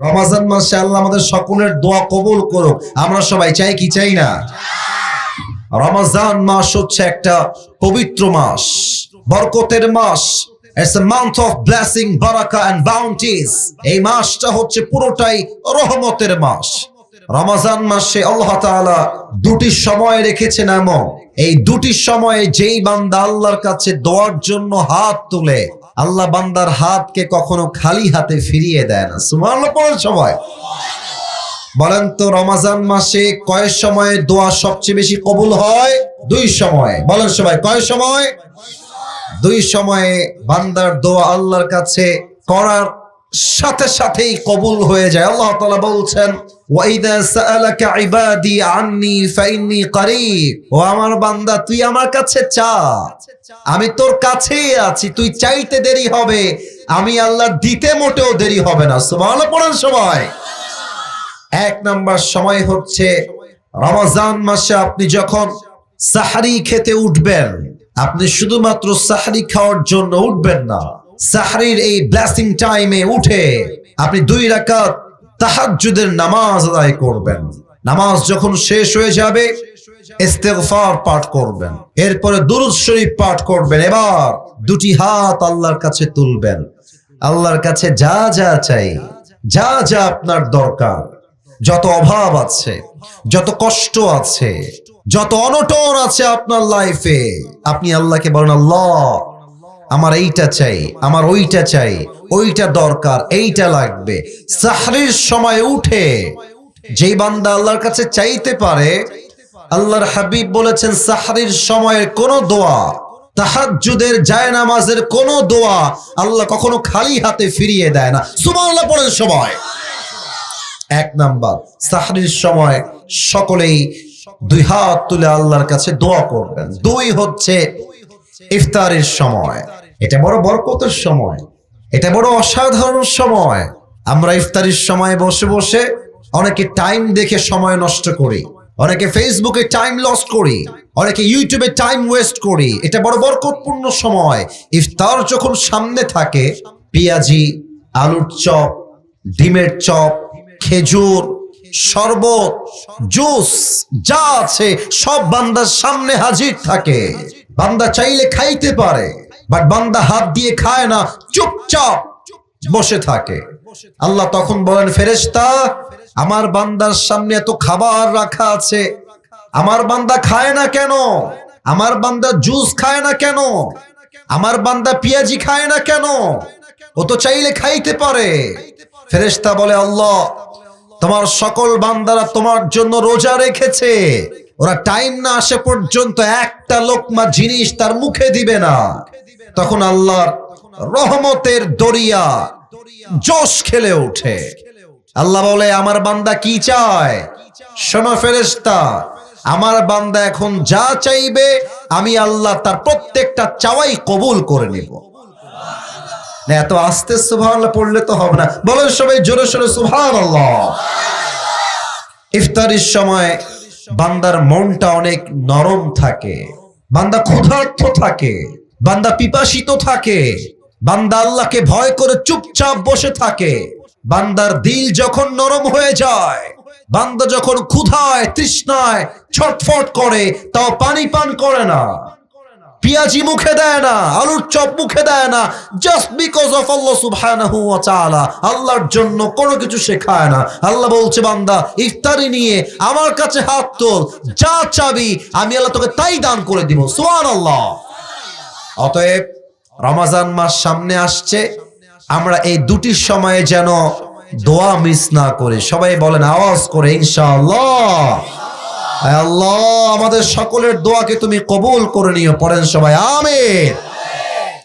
রমাজান মাসে আল্লাহ আমাদের সকলের দোয়া কবুল করুক। আমরা সবাই চাই কি? চাই না? রমাজান মাস হচ্ছে একটা পবিত্র মাস বরকতের মাস। It's a month of blessing, baraka and bounties. এই মাসটা হচ্ছে পুরোটাই রহমতের মাস। রমাজান মাসে আল্লাহ তাআলা দুটি সময় রেখেছেন এমন। এই দুটি সময়ে যেই বান্দা আল্লাহর কাছে দোয়ার জন্য হাত তুলে, আল্লাহ বান্দার হাতকে কখনো খালি হাতে ফিরিয়ে দেয় না। পড়ার সময়। বলেন তো, রমাজান মাসে কয় সময়ে দোয়া সবচেয়ে বেশি কবুল হয়? দুই সময়। বলেন সবাই, কয় সময়? দুই সময়ে বান্দার দোয়া আল্লাহর কাছে করার সাথে সাথেই কবুল হয়ে যায়। আল্লাহ তালা বলছেন ও আমার বান্দা, তুই আমার কাছে চা। আমি তোর কাছেই আছি, তুই চাইতে দেরি হবে। আমি আল্লাহ দিতে মোটেও দেরি হবে না। এক সময় হচ্ছে রমজান মাসে আপনি যখন সাহারি খেতে উঠবেন, আপনি শুধুমাত্র সাহারি খাওয়ার জন্য উঠবেন না। সাহারির এই ব্লেসিং টাইমে উঠে আপনি দুই রাকাত তাহাজ্জুদের নামাজ আদায় করবেন। নামাজ যখন শেষ হয়ে যাবে, ইস্তেগফার পাঠ করবেন। এরপরে দুরুদ শরীফ পাঠ করবেন। এবার দুটি হাত আল্লাহর কাছে তুলবেন। আল্লাহর কাছে যা যা চাই, যা যা আপনার দরকার, যত অভাব আছে, যত কষ্ট আছে, যত অনটন আছে আপনার লাইফে আপনি আল্লাহকে বলেন, আল্লাহ আমার এইটা চাই, আমার ওইটা চাই, ওইটা দরকার, এইটা লাগবে। সাহরির সময় উঠে, যেই বান্দা আল্লাহর কাছে চাইতে পারে, আল্লাহর হাবিব বলেছেন, সাহরির সময়ের কোন দোয়া, তাহাজ্জুদের জায় নামাজের কোন দোয়া আল্লাহ কখনো খালি হাতে ফিরিয়ে দেয় না। সুবহানাল্লাহ পড়েন সময় এক নাম্বার, সাহরির সময় সকলেই দুই হাত তুলে আল্লাহর কাছে দোয়া করবেন। দুই হচ্ছে ইফতারের সময়। এটা বড় বরকতের সময়, এটা বড় অসাধারণ সময়। আমরা ইফতারির সময় বসে বসে অনেকে টাইম দেখে সময় নষ্ট করি, অনেকে ফেসবুকে টাইম লস করি, অনেকে ইউটিউবে টাইম ওয়েস্ট করি। এটা বড় বরকতপূর্ণ সময়। ইফতার যখন সামনে থাকে, পেঁয়াজি, আলুর চপ, ডিমের চপ, খেজুর, শরবত, জুস, যা আছে, সব বান্দার সামনে হাজির থাকে। বান্দা চাইলে খাইতে পারে। বাট বান্দা হাত দিয়ে খায় না, চুপচাপ বসে থাকে। আল্লাহ তখন বলেন, ফেরেশতা, আমার বান্দার সামনে এত খাবার রাখা আছে। আমার বান্দা খায় না কেন? আমার বান্দা জুস খায় না কেন? আমার বান্দা পেঁয়াজি খায় না কেন? ও তো চাইলে খাইতে পারে। ফেরেশতা বলে, আল্লাহ, তোমার সকল বান্দারা তোমার জন্য রোজা রেখেছে। ওরা টাইম না আসে পর্যন্ত একটা লোকমা জিনিস তার মুখে দিবে না। তখন আল্লাহর রহমতের দরিয়া জোশ খেলে ওঠে। আল্লাহ বলে, আমার বান্দা কি চায়? শোনো ফেরেশতা, আমার বান্দা এখন যা চাইবে, আমি আল্লাহ তার প্রত্যেকটা চাওয়াই কবুল করে নিব। এত আস্তে সুভান পড়লে তো হবে না। বলেন সবাই জোরে সোরে সুভান ইফতারির সময় বান্দার মনটা অনেক নরম থাকে, বান্দা ক্ষুধার্থ থাকে। বান্দা পিপাসিত থাকে, বান্দা আল্লাহকে ভয় করে চুপচাপ বসে থাকে, বান্দার দিল যখন নরম হয়ে যায়, বান্দা যখন ক্ষুধায়, তৃষ্ণায় ছটফট করে, তাও পানি পান করে না। পিয়াজি মুখে দেয় না, আলুর চপ মুখে দেয় না জাস্ট বিকজ অফ আল্লাহ সুবহানাহু ওয়া তাআলা, আল্লাহর জন্য কোনো কিছু শেখায় না। আল্লাহ বলছে, বান্দা, ইফতারি নিয়ে আমার কাছে হাত তোল, যা চাবি, আমি আল্লাহ তোকে তাই দান করে দিব, সুবহানাল্লাহ। অতএব রমাজান মাস সামনে আসছে। আমরা এই দুটি সময়ে যেন দোয়া মিস না করে, সবাই বলেন আওয়াজ করে, ইনশাআল্লাহ। আল্লাহ, আমাদের সকলের দোয়াকে তুমি কবুল করে নিও, পড়েন সবাই, আমিন।